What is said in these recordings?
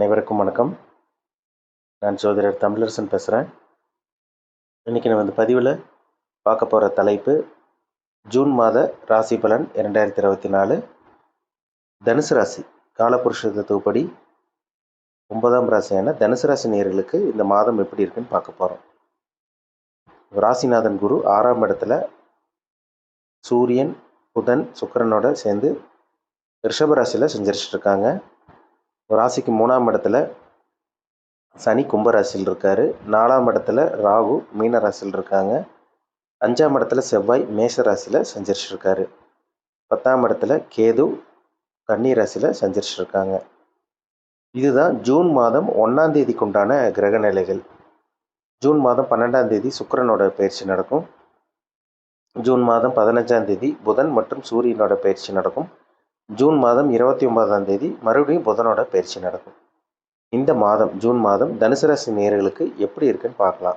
அனைவருக்கும் வணக்கம். நான் ஜோதிடர் தமிழரசன் பேசுகிறேன் இன்றைக்கி நம்ம இந்த பதிவில் பார்க்க போகிற தலைப்பு ஜூன் மாத ராசி பலன் இரண்டாயிரத்தி இருபத்தி நாலு. தனுசு ராசி காலபுருஷ தத்துவப்படி ஒன்பதாம் ராசியான தனுசு ராசி நேர்களுக்கு இந்த மாதம் எப்படி இருக்குன்னு பார்க்க போகிறோம் ராசிநாதன் குரு ஆறாம் இடத்துல சூரியன் புதன் சுக்கிரனோட சேர்ந்து ரிஷபராசியில் ராசியில் இருக்காங்க. ராசிக்கு மூணாம் இடத்துல சனி கும்பராசியில் இருக்காரு. நாலாம் இடத்துல ராகு மீன ராசியில் இருக்காங்க. அஞ்சாம் இடத்துல செவ்வாய் மேஷ ராசியில் சஞ்சரிச்சிருக்காரு. பத்தாம் இடத்துல கேது கன்னி ராசியில் சஞ்சரிச்சிருக்காங்க. இதுதான் ஜூன் மாதம் ஒன்றாம் தேதிக்கு உண்டான கிரக நிலைகள். ஜூன் மாதம் பன்னெண்டாம் தேதி சுக்கிரனோட பயிற்சி நடக்கும். ஜூன் மாதம் பதினஞ்சாம் தேதி புதன் மற்றும் சூரியனோட பயிற்சி நடக்கும். ஜூன் மாதம் இருபத்தி ஒன்பதாம் தேதி மறுபடியும் புதனோட பயிற்சி நடக்கும். இந்த மாதம் ஜூன் மாதம் தனுசு ராசி எப்படி இருக்குன்னு பார்க்கலாம்.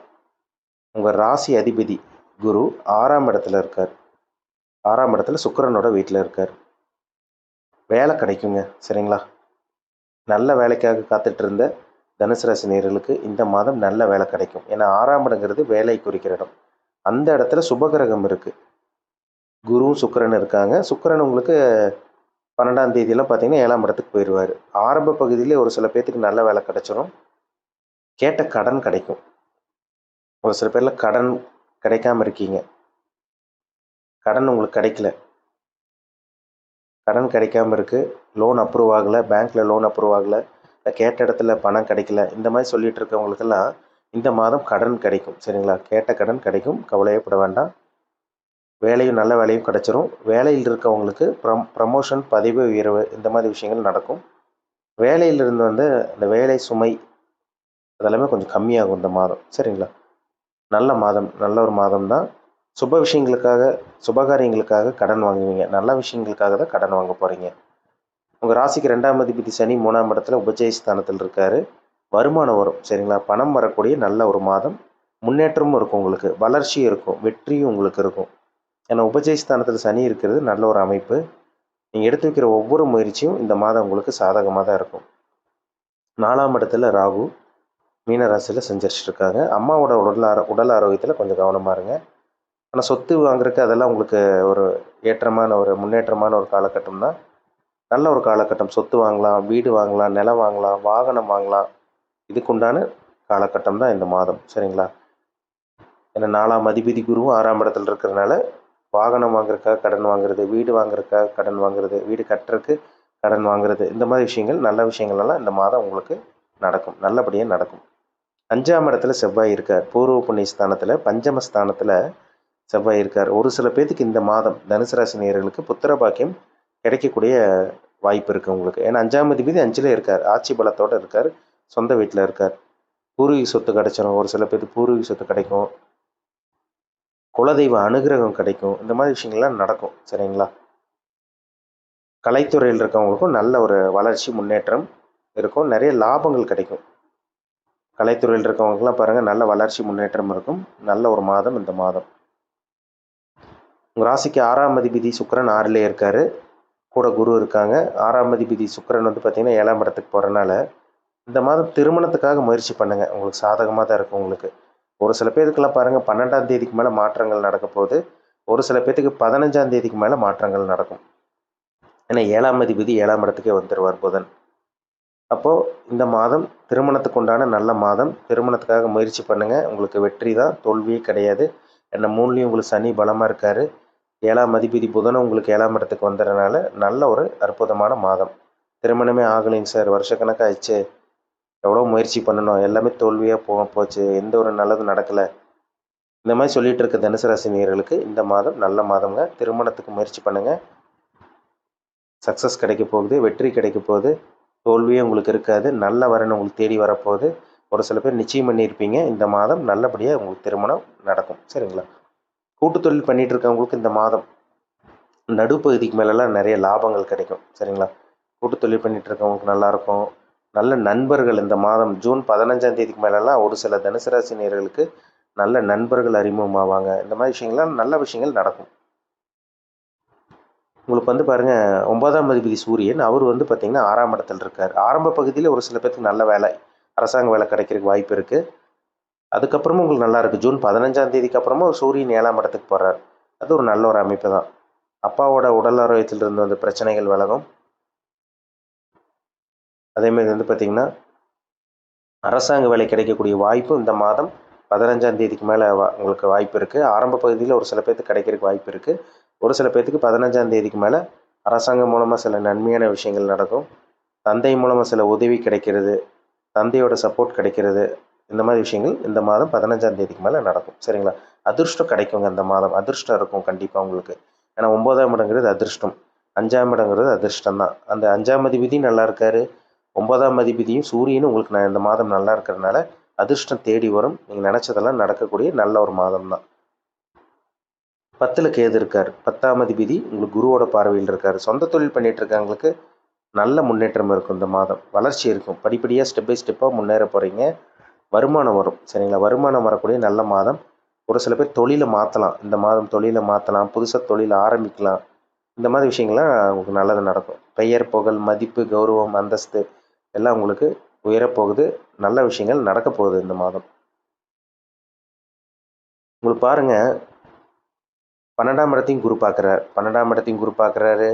உங்கள் ராசி அதிபதி குரு ஆறாம் இடத்துல இருக்கார். ஆறாம் இடத்துல சுக்கரனோட வீட்டில் இருக்கார். வேலை கிடைக்குங்க சரிங்களா? நல்ல வேலைக்காக காத்துட்டு இருந்த தனுசு ராசி இந்த மாதம் நல்ல வேலை கிடைக்கும். ஏன்னா ஆறாம் இடங்கிறது வேலை குறிக்கிற இடம். அந்த இடத்துல சுபகிரகம் இருக்குது குருவும் சுக்கரன் இருக்காங்க. சுக்கரன் உங்களுக்கு பன்னெண்டாம் தேதியெல்லாம் பார்த்தீங்கன்னா ஏழாம் இடத்துக்கு போயிடுவார் ஆரம்ப பகுதியிலே ஒரு சில பேர்த்துக்கு நல்ல வேலை கிடைச்சிரும். கேட்ட கடன் கிடைக்கும். ஒரு சில பேரில் கடன் கிடைக்காம இருக்கீங்க. கடன் உங்களுக்கு கிடைக்கல. கடன் கிடைக்காம இருக்குது லோன் அப்ரூவ் ஆகலை. பேங்க்கில் லோன் அப்ரூவ் ஆகலை. இல்லை கேட்ட இடத்துல பணம் கிடைக்கல. இந்த மாதிரி சொல்லிகிட்டு இருக்கவங்களுக்கெல்லாம் இந்த மாதம் கடன் கிடைக்கும். சரிங்களா? கேட்ட கடன் கிடைக்கும். கவலையப்பட வேண்டாம். வேலையும் நல்ல வேலையும் கிடச்சிரும். வேலையில் இருக்கவங்களுக்கு ப்ரம் ப்ரமோஷன் பதவி உயர்வு இந்த மாதிரி விஷயங்கள் நடக்கும். வேலையிலிருந்து வந்து அந்த வேலை சுமை அதெல்லாமே கொஞ்சம் கம்மியாகும் இந்த மாதம். சரிங்களா? நல்ல மாதம் நல்ல ஒரு மாதம் தான். சுப விஷயங்களுக்காக சுபகாரியங்களுக்காக கடன் வாங்குவீங்க. நல்ல விஷயங்களுக்காக தான் கடன் வாங்க போகிறீங்க உங்கள் ராசிக்கு ரெண்டாம் அதிபதி சனி மூணாம் இடத்துல உபஜய ஸ்தானத்தில் இருக்கார். வருமானம் வரும் சரிங்களா? பணம் வரக்கூடிய நல்ல ஒரு மாதம். முன்னேற்றமும் இருக்கும் உங்களுக்கு. வளர்ச்சியும் இருக்கும். வெற்றியும் உங்களுக்கு இருக்கும். ஏன்னா உபஜய ஸ்தானத்தில் சனி இருக்கிறது நல்ல ஒரு அமைப்பு. நீங்கள் எடுத்து வைக்கிற ஒவ்வொரு முயற்சியும் இந்த மாதம் உங்களுக்கு சாதகமாக தான் இருக்கும். நாலாம் இடத்துல ராகு மீனராசியில் ராசியில் அம்மாவோட உடல் ஆரோ உடல் ஆரோக்கியத்தில் கொஞ்சம் கவனமாக இருங்க. ஆனால் சொத்து வாங்குறதுக்கு அதெல்லாம் உங்களுக்கு ஒரு ஏற்றமான ஒரு முன்னேற்றமான ஒரு காலகட்டம் தான். நல்ல ஒரு காலகட்டம். சொத்து வாங்கலாம் வீடு வாங்கலாம் நிலம் வாங்கலாம் வாகனம் வாங்கலாம். இதுக்குண்டான காலகட்டம் தான் இந்த மாதம். சரிங்களா? ஏன்னா நாலாம் அதிபதி குருவும் ஆறாம் இடத்துல இருக்கிறனால வாகனம் வாங்குறதுக்காக கடன் வாங்குறது வீடு வாங்குறதுக்காக கடன் வாங்குறது வீடு கட்டுறதுக்கு கடன் வாங்குறது இந்த மாதிரி விஷயங்கள் நல்ல விஷயங்கள்லாம் இந்த மாதம் உங்களுக்கு நடக்கும். நல்லபடியாக நடக்கும். அஞ்சாம் இடத்துல செவ்வாய் இருக்கார். பூர்வ புண்ணிய ஸ்தானத்தில் பஞ்சம ஸ்தானத்தில் செவ்வாய் இருக்கார். ஒரு சில பேர்த்துக்கு இந்த மாதம் தனுசு ராசி நேயர்களுக்கு புத்திர பாக்கியம் கிடைக்கக்கூடிய வாய்ப்பு இருக்குது உங்களுக்கு. ஏன்னா அஞ்சாம் அதிபதி அஞ்சில் இருக்கார். ஆட்சி பலத்தோடு இருக்கார். சொந்த வீட்டில் இருக்கார். பூர்வீக சொத்து கிடைச்சிரும். ஒரு சில பேருக்கு பூர்வீக சொத்து கிடைக்கும். குலதெய்வ அனுகிரகம் கிடைக்கும். இந்த மாதிரி விஷயங்கள்லாம் நடக்கும். சரிங்களா? கலைத்துறையில் இருக்கவங்களுக்கும் நல்ல ஒரு வளர்ச்சி முன்னேற்றம் இருக்கும். நிறைய லாபங்கள் கிடைக்கும். கலைத்துறையில் இருக்கவங்களுக்குலாம் பாருங்கள் நல்ல வளர்ச்சி முன்னேற்றம் இருக்கும். நல்ல ஒரு மாதம் இந்த மாதம். உங்கள் ராசிக்கு ஆறாம் அதிபதி சுக்கரன் ஆறிலே இருக்கார். கூட குரு இருக்காங்க. ஆறாம் அதிபதி சுக்கரன் வந்து பார்த்திங்கன்னா ஏழாம் இடத்துக்கு போகிறனால இந்த மாதம் திருமணத்துக்காக முயற்சி பண்ணுங்கள் உங்களுக்கு சாதகமாக தான் இருக்கும் உங்களுக்கு. ஒரு சில பேருக்கெல்லாம் பாருங்கள் பன்னெண்டாம் தேதிக்கு மேலே மாற்றங்கள் நடக்க போகுது. ஒரு சில பேர்த்துக்கு பதினஞ்சாம் தேதிக்கு மேலே மாற்றங்கள் நடக்கும். ஏன்னா ஏழாம் அதிபதி ஏழாம் இடத்துக்கே வந்துடுவார் புதன். அப்போது இந்த மாதம் திருமணத்துக்கு உண்டான நல்ல மாதம். திருமணத்துக்காக முயற்சி பண்ணுங்கள் உங்களுக்கு வெற்றி தான். தோல்வியே கிடையாது. என்ன மூணுலேயும் உங்களுக்கு சனி பலமாக இருக்கார். ஏழாம் அதிபதி புதனும் உங்களுக்கு ஏழாம் இடத்துக்கு வந்துடுறனால நல்ல ஒரு அற்புதமான மாதம். திருமணமே ஆகலைங்க சார். வருஷக்கணக்காகிடுச்சு எவ்வளோ முயற்சி பண்ணணும்? எல்லாமே தோல்வியாக போ போச்சு. எந்த ஒரு நல்லதும் நடக்கலை. இந்த மாதிரி சொல்லிகிட்டு இருக்க தனுசு ராசி நேர்களுக்கு இந்த மாதம் நல்ல மாதம்ங்க. திருமணத்துக்கு முயற்சி பண்ணுங்கள் சக்ஸஸ் கிடைக்க போகுது. வெற்றி கிடைக்க போகுது. தோல்வியே உங்களுக்கு இருக்காது. நல்ல வரன் உங்களுக்கு தேடி வரப்போகுது. ஒரு சில பேர் நிச்சயம் பண்ணியிருப்பீங்க. இந்த மாதம் நல்லபடியாக உங்களுக்கு திருமணம் நடக்கும். சரிங்களா? கூட்டு தொழில் பண்ணிகிட்டு இருக்கவங்களுக்கு இந்த மாதம் நடுப்பகுதிக்கு மேலெல்லாம் நிறைய லாபங்கள் கிடைக்கும். சரிங்களா? கூட்டு தொழில் பண்ணிகிட்டு இருக்கவங்களுக்கு நல்லாயிருக்கும். நல்ல நண்பர்கள் இந்த மாதம் ஜூன் பதினஞ்சாம் தேதிக்கு மேலெல்லாம் ஒரு சில தனுசு ராசி நல்ல நண்பர்கள் அறிமுகமாவாங்க. இந்த மாதிரி விஷயங்கள்லாம் நல்ல விஷயங்கள் நடக்கும். உங்களுக்கு வந்து பாருங்கள் ஒன்பதாம் அதிபதி சூரியன் அவர் வந்து பார்த்திங்கன்னா ஆறாம் இடத்துல இருக்கார். ஆரம்ப பகுதியில் ஒரு சில பேருக்கு நல்ல வேலை அரசாங்க வேலை கிடைக்கிறதுக்கு வாய்ப்பு இருக்குது அதுக்கப்புறமும் உங்களுக்கு நல்லா இருக்குது ஜூன் பதினஞ்சாம் தேதிக்கு அப்புறமா சூரியன் ஏழாம் இடத்துக்கு போகிறார் அது ஒரு நல்ல ஒரு அமைப்பு தான். அப்பாவோட உடல் ஆரோக்கியத்தில் இருந்து வந்த பிரச்சனைகள் விலகும். அதேமாதிரி வந்து பார்த்திங்கன்னா அரசாங்க வேலை கிடைக்கக்கூடிய வாய்ப்பு இந்த மாதம் பதினஞ்சாம் தேதிக்கு மேலே வா உங்களுக்கு வாய்ப்பு இருக்குது ஆரம்ப பகுதியில் ஒரு சில பேர்த்துக்கு கிடைக்கிறதுக்கு வாய்ப்பு இருக்குது ஒரு சில பேர்த்துக்கு பதினஞ்சாம் தேதிக்கு மேலே அரசாங்கம் மூலமாக சில நன்மையான விஷயங்கள் நடக்கும். தந்தை மூலமாக சில உதவி கிடைக்கிறது தந்தையோட சப்போர்ட் கிடைக்கிறது இந்த மாதிரி விஷயங்கள் இந்த மாதம் பதினஞ்சாம் தேதிக்கு மேலே நடக்கும். சரிங்களா? அதிர்ஷ்டம் கிடைக்குங்க இந்த மாதம். அதிர்ஷ்டம் இருக்கும் கண்டிப்பாக உங்களுக்கு. ஏன்னா ஒம்போதாம் இடங்கிறது அதிர்ஷ்டம். அஞ்சாம் இடங்கிறது அதிர்ஷ்டம் தான் அந்த அஞ்சாம் அதிபதி நல்லா இருக்காரு. ஒன்பதாம் அதிபதியும் சூரியனும் உங்களுக்கு நான் இந்த மாதம் நல்லா இருக்கிறதுனால அதிர்ஷ்டம் தேடி வரும். நீங்கள் நினச்சதெல்லாம் நடக்கக்கூடிய நல்ல ஒரு மாதம் தான் பத்தில் கேது இருக்கார். பத்தாம் அதிபதி உங்களுக்கு குருவோட பார்வையில் இருக்கார். சொந்த தொழில் பண்ணிகிட்டு இருக்காங்களுக்கு நல்ல முன்னேற்றம் இருக்கும் இந்த மாதம். வளர்ச்சி இருக்கும். படிப்படியாக ஸ்டெப் பை ஸ்டெப்பாக முன்னேற போகிறீங்க வருமானம் வரும். சரிங்களா? வருமானம் வரக்கூடிய நல்ல மாதம். ஒரு சில பேர் தொழிலை மாற்றலாம் இந்த மாதம் தொழிலை மாற்றலாம் புதுசாக தொழில் ஆரம்பிக்கலாம். இந்த மாதிரி விஷயங்கள்லாம் உங்களுக்கு நல்லது நடக்கும். பெயர் புகழ் மதிப்பு கௌரவம் அந்தஸ்து எல்லாம் உங்களுக்கு உயரப்போகுது. நல்ல விஷயங்கள் நடக்க போகுது இந்த மாதம். உங்களுக்கு பாருங்கள் பன்னெண்டாம் இடத்தையும் குரு பார்க்குறாரு. பன்னெண்டாம் இடத்தையும் குரு பார்க்குறாரு.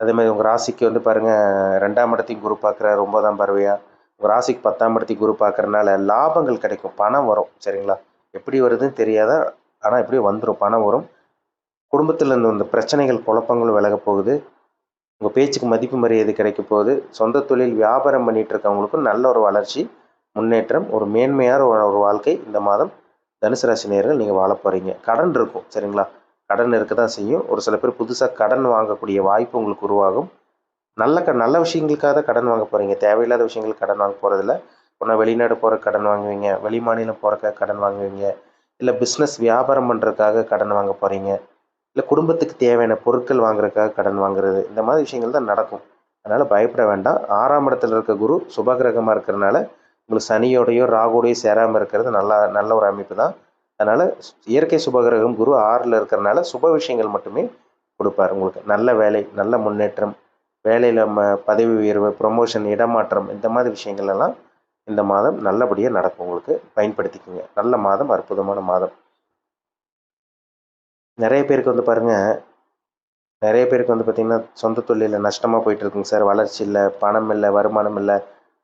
அதே மாதிரி உங்கள் ராசிக்கு வந்து பாருங்கள் ரெண்டாம் இடத்தையும் குரு பார்க்குறாரு. ஒன்பதாம் பறவையாக உங்கள் ராசிக்கு பத்தாம் இடத்தையும் குரு பார்க்குறனால லாபங்கள் கிடைக்கும். பணம் வரும். சரிங்களா? எப்படி வருதுன்னு தெரியாத ஆனால் எப்படியும் வந்துடும் பணம் வரும். குடும்பத்தில் இருந்த இந்த பிரச்சனைகள் குழப்பங்கள் விலக போகுது. உங்கள் பேச்சுக்கு மதிப்பு மரியாதை கிடைக்க போகுது. சொந்த தொழில் வியாபாரம் பண்ணிகிட்டு இருக்கவங்களுக்கும் நல்ல ஒரு வளர்ச்சி முன்னேற்றம் ஒரு மேன்மையான ஒரு வாழ்க்கை இந்த மாதம் தனுசு ராசி நேர்கள் நீங்கள் வாழ போகிறீங்க கடன் இருக்கும் சரிங்களா? கடன் இருக்க தான் செய்யும். ஒரு சில பேர் புதுசாக கடன் வாங்கக்கூடிய வாய்ப்பு உங்களுக்கு உருவாகும். நல்ல க நல்ல விஷயங்களுக்காக தான் கடன் வாங்க போகிறீங்க தேவையில்லாத விஷயங்களுக்கு கடன் வாங்க போகிறதில்ல ஒன்றா வெளிநாடு போகிற கடன் வாங்குவீங்க. வெளி மாநிலம் போகிறக்காக கடன் வாங்குவீங்க. இல்லை பிஸ்னஸ் வியாபாரம் பண்ணுறதுக்காக கடன் வாங்க போகிறீங்க இல்லை குடும்பத்துக்கு தேவையான பொருட்கள் வாங்குறதுக்காக கடன் வாங்குறது இந்த மாதிரி விஷயங்கள் தான் நடக்கும். அதனால் பயப்பட வேண்டாம். ஆறாம் இடத்துல இருக்க குரு சுபகிரகமாக இருக்கிறனால உங்களுக்கு சனியோடையோ ராகுடையோ சேராமல் இருக்கிறது நல்லா நல்ல ஒரு அமைப்பு தான். அதனால் இயற்கை சுபகிரகம் குரு ஆறில் இருக்கிறனால சுப விஷயங்கள் மட்டுமே கொடுப்பார் உங்களுக்கு. நல்ல வேலை நல்ல முன்னேற்றம் வேலையில் ம பதவி உயர்வு ப்ரொமோஷன் இடமாற்றம் இந்த மாதிரி விஷயங்கள் எல்லாம் இந்த மாதம் நல்லபடியாக நடக்கும் உங்களுக்கு. பயன்படுத்திக்கோங்க. நல்ல மாதம் அற்புதமான மாதம். நிறைய பேருக்கு வந்து பாருங்கள் நிறைய பேருக்கு வந்து பார்த்திங்கன்னா சொந்த தொழிலில் நஷ்டமாக போயிட்டுருக்குங்க சார். வளர்ச்சி இல்லை பணம் இல்லை வருமானம் இல்லை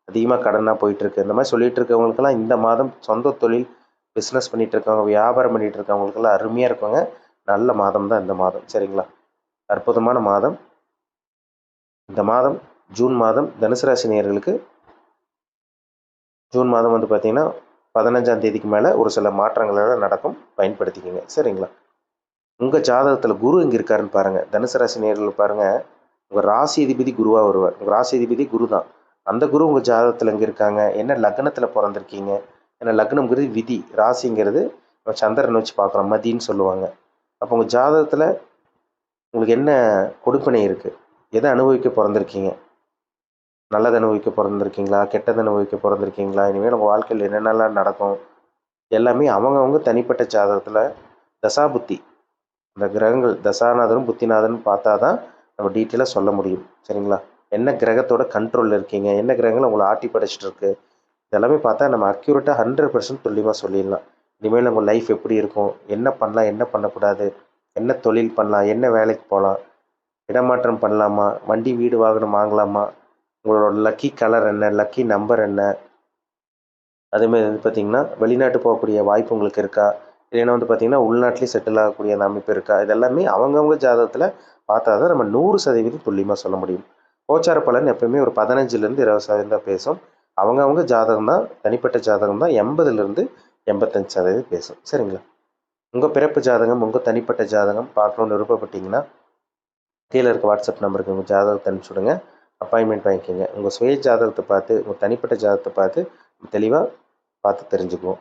அதிகமாக கடனாக போயிட்டுருக்கு. இந்த மாதிரி சொல்லிகிட்டு இருக்கவங்களுக்கெல்லாம் இந்த மாதம் சொந்த தொழில் பிஸ்னஸ் பண்ணிகிட்டு இருக்கவங்க வியாபாரம் பண்ணிகிட்டு இருக்கவங்களுக்கெல்லாம் அருமையாக இருக்கவங்க நல்ல மாதம் தான் இந்த மாதம் சரிங்களா? அற்புதமான மாதம். இந்த மாதம் ஜூன் மாதம் தனுசு ராசி நேயர்களுக்கு ஜூன் மாதம் வந்து பார்த்திங்கன்னா பதினஞ்சாம் தேதிக்கு மேலே ஒரு சில மாற்றங்களெல்லாம் நடக்கும். பயன்படுத்திக்கோங்க சரிங்களா? உங்கள் ஜாதகத்தில் குரு எங்கே இருக்காருன்னு பாருங்கள் தனுசு ராசி நேர்கள் பாருங்கள் உங்கள் ராசி அதிபதி குருவாக வருவார். உங்கள் ராசி அதிபதி குரு தான். அந்த குரு உங்கள் ஜாதகத்தில் எங்கே இருக்காங்க? என்ன லக்னத்தில் பிறந்திருக்கீங்க? ஏன்னா லக்னம்ங்கிறது விதி. ராசிங்கிறது நம்ம வச்சு பார்க்குறோம். மதின்னு சொல்லுவாங்க. அப்போ உங்கள் ஜாதகத்தில் உங்களுக்கு என்ன கொடுப்பனை இருக்குது எதை அனுபவிக்க பிறந்திருக்கீங்க? நல்லது அனுபவிக்க பிறந்திருக்கீங்களா? கெட்டது அனுபவிக்க பிறந்திருக்கீங்களா? இனிமேல் உங்கள் வாழ்க்கையில் என்னென்னலாம் நடக்கும்? எல்லாமே அவங்கவுங்க தனிப்பட்ட ஜாதகத்தில் தசாபுத்தி. இந்த கிரகங்கள் தசாநாதனும் புத்திநாதனும் பார்த்தா தான் நம்ம டீட்டெயிலாக சொல்ல முடியும். சரிங்களா? என்ன கிரகத்தோட கண்ட்ரோலில் இருக்கீங்க? என்ன கிரகங்கள் உங்களை ஆட்டி படைச்சிட்டு இருக்கு? இதெல்லாமே பார்த்தா நம்ம அக்யூரேட்டாக ஹண்ட்ரட் பர்சன்ட் துல்லியமாக சொல்லிடலாம். இனிமேல் உங்கள் லைஃப் எப்படி இருக்கும்? என்ன பண்ணலாம்? என்ன பண்ணக்கூடாது? என்ன தொழில் பண்ணலாம்? என்ன வேலைக்கு போகலாம்? இடமாற்றம் பண்ணலாமா? வண்டி வீடு வாகனம் வாங்கலாமா? உங்களோட லக்கி கலர் என்ன? லக்கி நம்பர் என்ன? அதேமாதிரி வந்து பார்த்திங்கன்னா வெளிநாட்டு போகக்கூடிய வாய்ப்பு உங்களுக்கு இருக்கா? இல்லைன்னா வந்து பார்த்திங்கன்னா உள்நாட்டிலே செட்டில் ஆகக்கூடிய அந்த அமைப்பு இருக்கா? இதெல்லாமே அவங்கவுங்க ஜாதகத்தில் பார்த்தா தான் நம்ம நூறு சதவீதம் துல்லியமாக சொல்ல முடியும். கோச்சார பலன் எப்பவுமே ஒரு பதினஞ்சுலேருந்து இருபது சதவீதம் தான் பேசும். அவங்கவுங்க ஜாதகம் தான் தனிப்பட்ட ஜாதகம் தான் எண்பதுலேருந்து எண்பத்தஞ்சு சதவீதம் பேசும். சரிங்களா? உங்கள் பிறப்பு ஜாதகம் உங்கள் தனிப்பட்ட ஜாதகம் பார்க்கணுன்னு விருப்பப்பட்டீங்கன்னா கீழே இருக்க வாட்ஸ்அப் நம்பருக்கு உங்கள் ஜாதகத்தை அனுப்பிச்சுடுங்க அப்பாயின்மெண்ட் வாங்கிக்கோங்க. உங்கள் சுய ஜாதகத்தை பார்த்து உங்கள் தனிப்பட்ட ஜாதகத்தை பார்த்து தெளிவாக பார்த்து தெரிஞ்சுக்குவோம்.